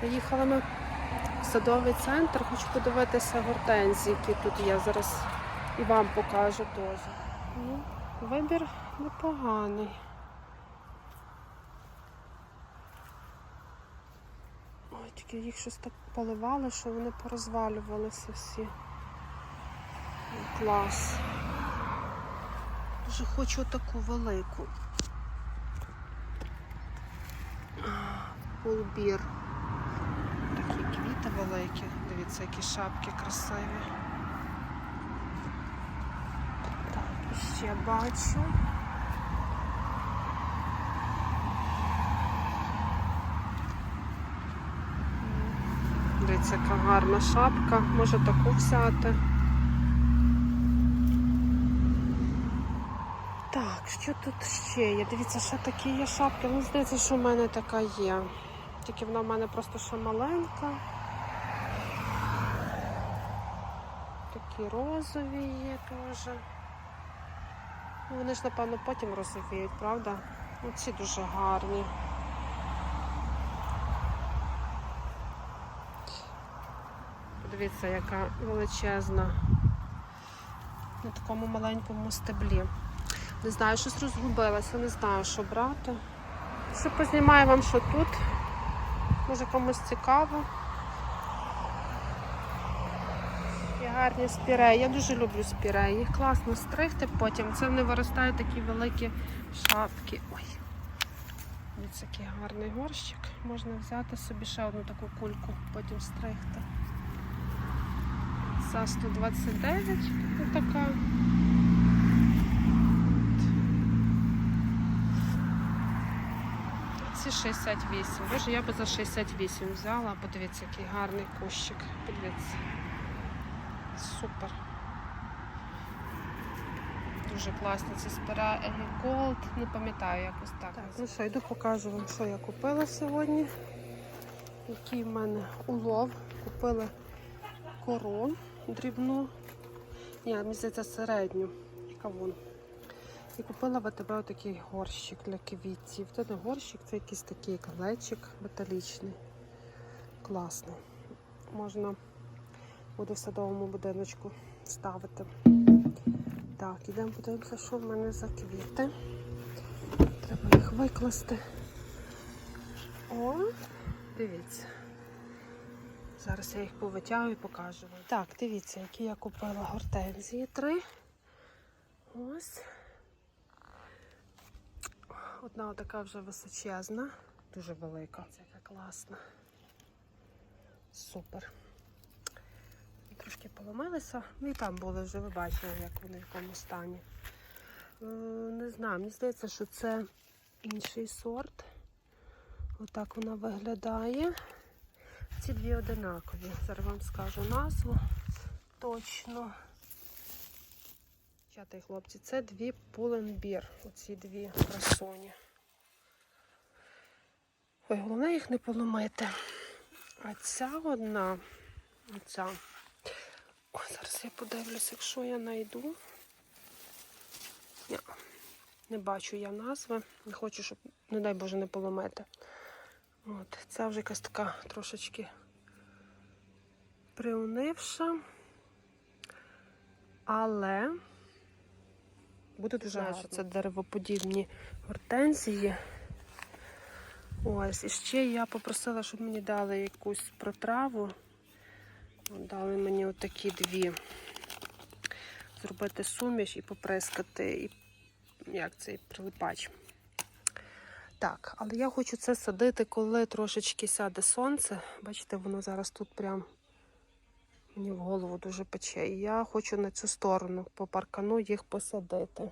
Заїхала ми в садовий центр, хочу подивитися гортензії, які тут є. Зараз і вам покажу теж. Ну, вибір непоганий. Ой, тільки їх щось так поливали, що вони порозвалювалися всі. Клас. Дуже хочу таку велику. Пулбір. Такі квіти великі. Дивіться, які шапки красиві. Так, ще бачу. Дивіться, яка гарна шапка. Може таку взяти. Так, що тут ще є? Дивіться, ще такі є шапки. Мені здається, що в мене така є. Тільки вона в мене просто ще маленька. Такі розові є теж. Ну, Вони ж, напевно, потім розовіють, правда? Оці дуже гарні. Подивіться, яка величезна на такому маленькому стеблі. Не знаю, щось розгубилася, не знаю, що брати. Все познімаю вам, що тут. Може комусь цікаво. І гарні спіреї. Я дуже люблю спіреї. Їх класно стригти потім. Це вони виростають такі великі шапки. Ой. Ось який гарний горщик. Можна взяти собі ще одну таку кульку, потім стригти. За 129 така. Ці 68. Боже, я би за 68 взяла. Подивіться, який гарний кущик. Подивіться. Супер. Дуже класні ці спира Gold. Не пам'ятаю якось так. так. Ну що, йду покажу вам, що я купила сьогодні. Який в мене улов. Купила кору дрібну. Ні, мені здається, середню. І кавун. І купила в АТБ отакий горщик для квітів. Це не горщик, це якийсь такий глечик металічний. Класний. Можна буде в садовому будиночку ставити. Так, ідемо подивимося, що в мене за квіти. Треба їх викласти. О, дивіться. Зараз я їх повитягую і покажу вам. Так, дивіться, які я купила гортензії. Три. Ось. Одна така вже височезна, дуже велика. Це яка класна. Супер. Трошки поломилися. Ну і там були вже, ви бачили, як вони в якому стані. Е, Не знаю, мені здається, що це інший сорт. Отак вона виглядає. Ці дві одинакові. Зараз вам скажу назву точно. Дівчата і хлопці, це дві пуленбір. Оці дві красуні. Ой, головне їх не поломити. А ця одна, оця. Ой, зараз я подивлюся, якщо я знайду. Ні, не бачу я назви. Не хочу, щоб, не дай Боже, не поломити. От, ця вже якась така трошечки приунивша. Але буде дуже гарно. що це деревоподібні гортензії. Ось, і ще я попросила, щоб мені дали якусь протраву. Дали мені отакі дві. Зробити суміш і поприскати, і як цей прилипач. Так, але я хочу це садити, коли трошечки сяде сонце. Бачите, воно зараз тут прям мені в голову дуже пече. І я хочу на цю сторону по паркану їх посадити.